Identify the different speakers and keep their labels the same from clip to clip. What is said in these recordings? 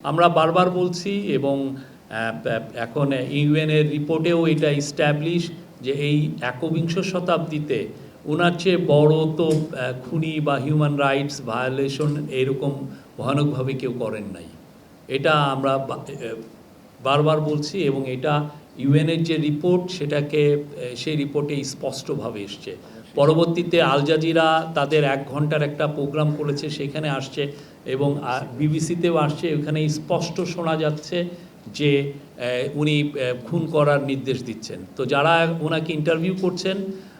Speaker 1: আমরা বারবার বলছি এবং এখন ইউএনের রিপোর্টেও এটা ইস্টাবলিশ যে এই একবিংশ শতাব্দীতে ওনার চেয়ে বড় তো খুনি বা হিউম্যান রাইটস ভায়োলেশন এরকম ভয়ানকভাবে কেউ করেন নাই। এটা আমরা বারবার বলছি এবং এটা ইউএনের যে রিপোর্ট সেটাকে সেই রিপোর্টে স্পষ্টভাবে এসছে। পরবর্তীতে আল জাজিরা তাদের এক ঘণ্টার একটা প্রোগ্রাম করেছে, সেখানে আসছে এবং বিবিসিতেও আসছে। ওখানে স্পষ্ট শোনা যাচ্ছে যে উনি খুন করার নির্দেশ দিচ্ছেন। তো যারা ওনাকে ইন্টারভিউ করছেন,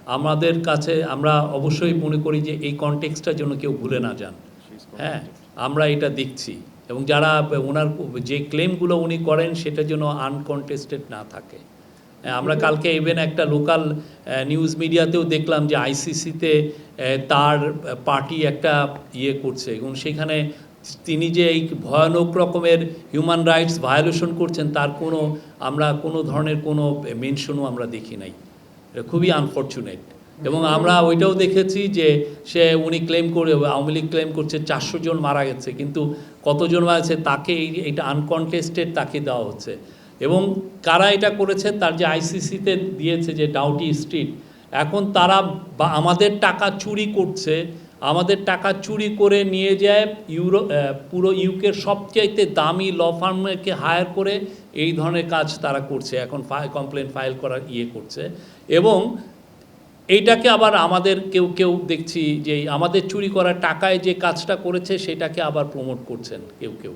Speaker 1: আমাদের কাছে আমরা অবশ্যই মনে করি যে, এই কনটেক্সটার জন্য কেউ ভুলে না যান। হ্যাঁ আমরা এটা দেখছি। এবং যারা ওনার যে ক্লেমগুলো উনি করেন, সেটা যেন আনকনটেস্টেড না থাকে। আমরা কালকে ইভেন একটা লোকাল নিউজ মিডিয়াতেও দেখলাম যে আইসিসিতে তার পার্টি একটা ইয়ে করছে। এবং সেখানে তিনি যে এই ভয়ানক রকমের হিউম্যান রাইটস ভায়োলেশন করছেন, তার কোনো, আমরা কোনো ধরনের কোনো মেনশনও আমরা দেখি নাই। এটা খুবই আনফর্চুনেট এবং আমরা ওইটাও দেখেছি যে সে, উনি ক্লেম করে, আওয়ামী লীগ ক্লেম করছে, চারশো জন মারা গেছে। কিন্তু কতজন মারা গেছে, তাকে এই- এইটা আনকনটেস্টেড তাকে দেওয়া হচ্ছে। এবং কারা এটা করেছে, তার যে আইসিসিতে দিয়েছে যে ডাউটি স্ট্রিট এখন তারা বা আমাদের টাকা চুরি করছে, আমাদের টাকা চুরি করে নিয়ে যায় ইউরো পুরো ইউকের সবচাইতে দামি ল ফার্মকে হায়ার করে এই ধরনের কাজ তারা করছে, এখন কমপ্লেন ফাইল করার ইয়ে করছে এবং এইটাকে আবার আমাদের কেউ কেউ দেখছি যে আমাদের চুরি করা টাকায় যে কাজটা করেছে, সেটাকে আবার প্রমোট করছেন কেউ কেউ।